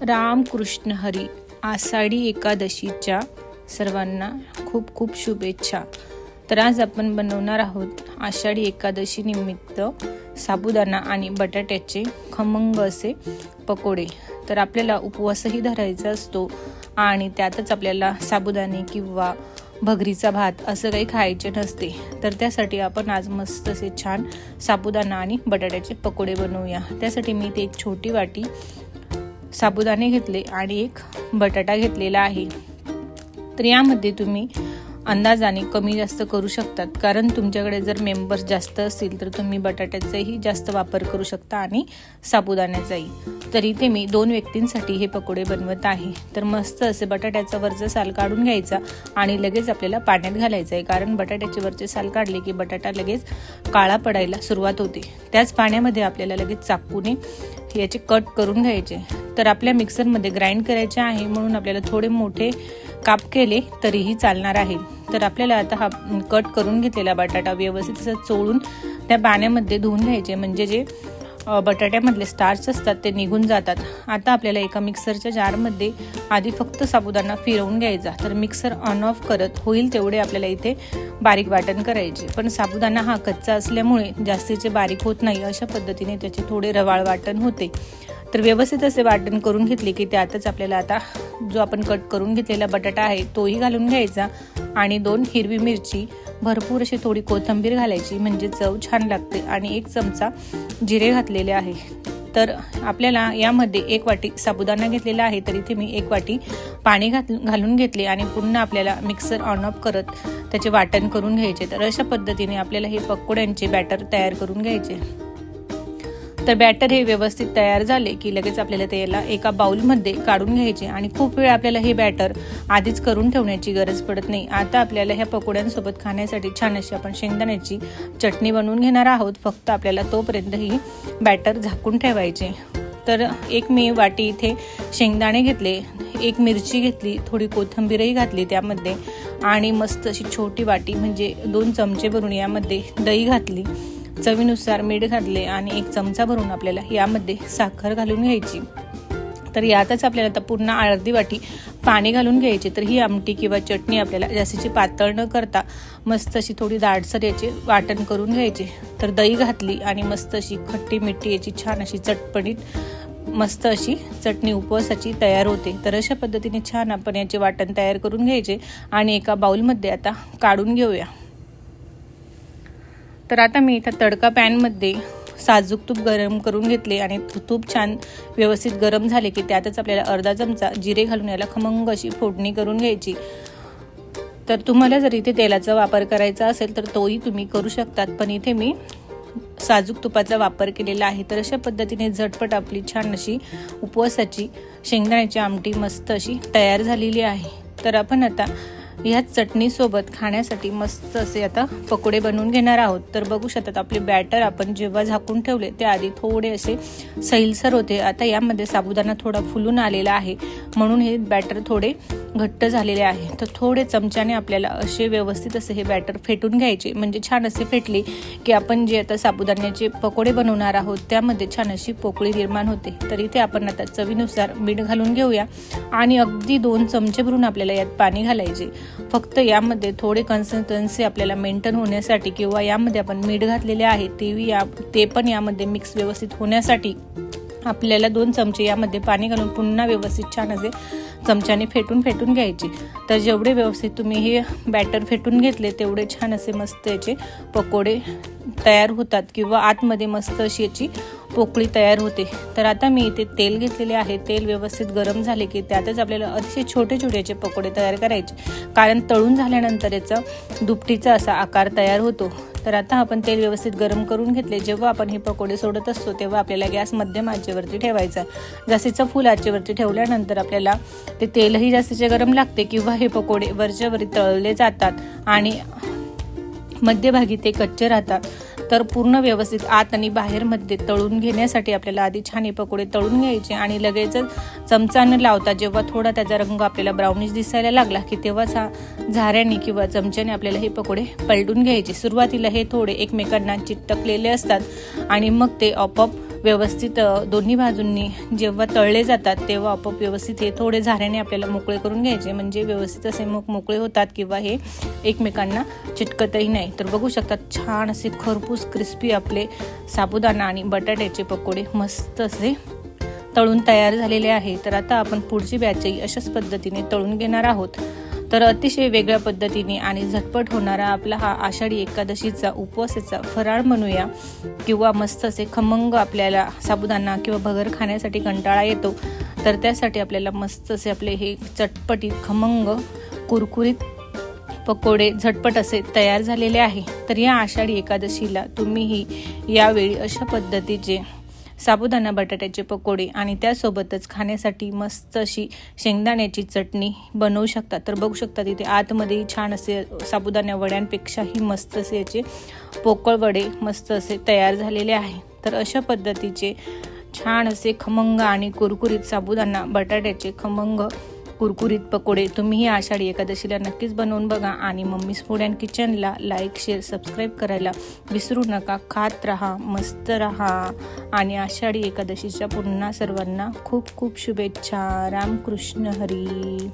रामकृष्ण हरी आषाढी एकादशीच्या सर्वांना खूप खूप शुभेच्छा. तर आज आपण बनवणार आहोत आषाढी एकादशी निमित्त साबुदाणा आणि बटाट्याचे खमंग असे पकोडे. तर आपल्याला उपवासही धरायचा असतो आणि त्यातच आपल्याला साबुदाणे किंवा भगरीचा भात असं काही खायचे नसते. तर त्यासाठी आपण आज मस्त असे छान साबुदाणा आणि बटाट्याचे पकोडे बनवूया. त्यासाठी मी ते एक छोटी वाटी साबुदाणे घेतले आणि एक बटाटा घेतलेला आहे. तर यामध्ये तुम्ही अंदाजाने कमी जास्त करू शकतात. कारण तुमच्याकडे जर मेंबर्स जास्त असतील तर तुम्ही बटाट्याचाही जास्त वापर करू शकता आणि साबुदाण्याचाही. तर इथे मी दोन व्यक्तींसाठी हे पकोडे बनवत आहे. तर मस्त असे बटाट्याचा वरचा साल काढून घ्यायचा आणि लगेच आपल्याला पाण्यात घालायचं आहे. कारण बटाट्याचे वरचे साल काढले की बटाटा लगेच काळा पडायला सुरुवात होते. त्याच पाण्यामध्ये आपल्याला लगेच चाकूने याचे कट करून घ्यायचे. तर आपल्या मिक्सरमध्ये ग्राइंड करायचे आहे. म्हणून आपल्याला थोडे मोठे काप केले तरीही चालणार आहे. तर आपल्याला आता हा कट करून घेतलेला बटाटा व्यवस्थित असं चोळून त्या पाण्यामध्ये धुवून घ्यायचे. म्हणजे जे बटाट्यामधले स्टार्च असतात ते निघून जातात. आता आपल्याला एका मिक्सरच्या जारमध्ये आधी फक्त साबुदाणा फिरवून घ्यायचा. तर मिक्सर ऑन ऑफ करत होईल तेवढे आपल्याला इथे बारीक वाटण करायचे. पण साबुदाणा हा कच्चा असल्यामुळे जास्तीचे बारीक होत नाही. अशा पद्धतीने त्याचे थोडे रवाळ वाटण होते. तर व्यवस्थित असे वाटण करून घेतले की त्यातच आपल्याला आता जो आपण कट करून घेतलेला बटाटा आहे तोही घालून घ्यायचा आणि दोन हिरवी मिरची भरपूर अशी थोडी कोथिंबीर घालायची म्हणजे चव छान लागते आणि एक चमचा जिरे घातलेले आहे. तर आपल्याला यामध्ये एक वाटी साबुदाणा घेतलेला आहे तर इथे मी एक वाटी पाणी घात घालून घेतले आणि पुन्हा आपल्याला मिक्सर ऑन ऑफ करत त्याचे वाटण करून घ्यायचे. तर अशा पद्धतीने आपल्याला हे पकोड्यांचे बॅटर तयार करून घ्यायचे. तर बॅटर हे व्यवस्थित तयार झाले की लगेच आपल्याला त्याला एका बाउलमध्ये काढून घ्यायचे आणि खूप वेळ आपल्याला हे बॅटर आधीच करून ठेवण्याची गरज पडत नाही. आता आपल्याला ह्या पकोड्यांसोबत खाण्यासाठी छान अशी आपण शेंगदाण्याची चटणी बनवून घेणार आहोत. फक्त आपल्याला तोपर्यंत ही बॅटर झाकून ठेवायचे. तर एक मी वाटी इथे शेंगदाणे घेतले एक मिरची घेतली थोडी कोथिंबीरही घातली त्यामध्ये आणि मस्त अशी छोटी वाटी म्हणजे दोन चमचे भरून यामध्ये दही घातली. चवीनुसार मीठ घातले आणि एक चमचा भरून आपल्याला यामध्ये साखर घालून घ्यायची. तर यातच आपल्याला आता पूर्ण अर्धी वाटी पाणी घालून घ्यायचे. तर ही आमटी किंवा चटणी आपल्याला जास्तीची पातळ न करता मस्त अशी थोडी दाटसर याचे वाटण करून घ्यायचे. तर दही घातली आणि मस्त अशी खट्टी मिठी याची छान अशी चटपणीत मस्त अशी चटणी उपवासाची तयार होते. तर अशा पद्धतीने छान आपण याचे वाटण तयार करून घ्यायचे आणि एका बाऊलमध्ये आता काढून घेऊया. तर आता मी इथं तडका पॅनमध्ये साजूक तूप गरम करून घेतले आणि तूप छान व्यवस्थित गरम झाले की त्यातच आपल्याला अर्धा चमचा जिरे घालून याला खमंग अशी फोडणी करून घ्यायची. तर तुम्हाला जर इथे तेलाचा वापर करायचा असेल तर तोही तुम्ही करू शकतात. पण इथे मी साजूक तुपाचा वापर केलेला आहे. तर अशा पद्धतीने झटपट आपली छान अशी उपवासाची शेंगदाण्याची आमटी मस्त अशी तयार झालेली आहे. तर आपण आता ह्या चटणीसोबत खाण्यासाठी मस्त असे आता पकोडे बनवून घेणार आहोत. तर बघू शकतात आपले बॅटर आपण जेव्हा झाकून ठेवले ते आधी थोडे असे सैलसर होते. आता यामध्ये साबुदाणा थोडा फुलून आलेला आहे. म्हणून हे बॅटर थोडे घट्ट झालेले आहे. तर थोडे चमच्याने आपल्याला असे व्यवस्थित असे हे बॅटर फेटून घ्यायचे. म्हणजे छान असे फेटले की आपण जे आता साबुदाण्याचे पकोडे बनवणार आहोत त्यामध्ये छान अशी पोकळी निर्माण होते. तर इथे आपण आता चवीनुसार मीठ घालून घेऊया. आणि अगदी दोन चमचे भरून आपल्याला यात पाणी घालायचे. फक्त यामध्ये थोडे कन्सिस्टन्सी आपल्याला मेंटेन होण्यासाठी किंवा यामध्ये आपण मीठ घातलेले आहे तेही या ते पण यामध्ये मिक्स व्यवस्थित होण्यासाठी आपल्याला दोन चमचे यामध्ये पाणी घालून पुन्हा व्यवस्थित छान असे चमच्याने फेटून फेटून घ्यायचे. तर जेवढे व्यवस्थित तुम्ही हे बॅटर फेटून घेतले तेवढे छान असे मस्त याचे पकोडे तयार होतात किंवा आतमध्ये मस्त अशी याची पोकळी तयार होते. तर आता मी इथे तेल घेतलेले आहे. तेल व्यवस्थित गरम झाले की त्यातच आपल्याला अतिशय छोटे छोटे याचे पकोडे तयार करायचे. कारण तळून झाल्यानंतर याचा दुपटीचा असा आकार तयार होतो. तर आता आपण तेल व्यवस्थित गरम करून घेतले. जेव्हा आपण हे पकोडे सोडत असतो तेव्हा आपल्याला गॅस मध्यम आचेवरती ठेवायचा जास्तीचं फुल आचेवरती ठेवल्यानंतर आपल्याला ते तेलही जास्तीचे गरम लागते किंवा हे पकोडे वरच्यावरी तळले जातात आणि मध्यभागी ते कच्चे राहतात. तर पूर्ण व्यवस्थित आत आणि बाहेरमध्ये तळून घेण्यासाठी आपल्याला आधी छान हे पकोडे तळून घ्यायचे आणि लगेचच चमचानं लावता जेव्हा थोडा त्याचा रंग आपल्याला ब्राउनिश दिसायला लागला की तेव्हाच हा झाऱ्याने किंवा चमच्याने आपल्याला हे पकोडे पलटून घ्यायचे. सुरुवातीला हे थोडे एकमेकांना चिटकलेले असतात आणि मग ते आपोआप व्यवस्थित दोन्ही बाजूंनी जेव्हा तळले जातात तेव्हा आपोआप व्यवस्थित हे थोडे झाऱ्याने आपल्याला मोकळे करून घ्यायचे. म्हणजे व्यवस्थित असे मग मोकळे होतात किंवा हे एकमेकांना चिटकतही नाही. तर बघू शकतात छान असे खरपूस क्रिस्पी आपले साबुदाणा आणि बटाट्याचे पकोडे मस्त असे तळून तयार झालेले आहे. तर आता आपण पुढची बॅचही अशाच पद्धतीने तळून घेणार आहोत. तर अतिशय वेगळ्या पद्धतीने आणि झटपट होणारा आपला हा आषाढी एकादशीचा उपवासाचा फराळ म्हणूया. किंवा मस्त असे खमंग आपल्याला साबुदाणा किंवा भगर खाण्यासाठी कंटाळा येतो. तर त्यासाठी आपल्याला मस्त असे आपले हे चटपटीत खमंग कुरकुरीत पकोडे झटपट असे तयार झालेले आहे. तर या आषाढी एकादशीला तुम्हीही यावेळी अशा पद्धतीचे साबुदाणा बटाट्याचे पकोडे आणि त्यासोबतच खाण्यासाठी मस्त अशी शेंगदाण्याची चटणी बनवू शकता. तर बघू शकता तिथे आतमध्येही छान असे साबुदाण्या वड्यांपेक्षाही मस्त असे याचे पोकळ वडे मस्त असे तयार झालेले आहे. तर अशा पद्धतीचे छान असे खमंग आणि कुरकुरीत साबुदाणा बटाट्याचे खमंग कुरकुरीत पकोडे तुम्ही आषाढी एकादशीला नक्कीच बनवून बघा. आणि मम्मीज फूड अँड किचनला लाईक शेअर सबस्क्राईब करायला विसरू नका. खात राहा मस्त राहा. आणि आषाढी एकादशीच्या पुन्हा सर्वांना खूप खूप शुभेच्छा. रामकृष्ण हरी.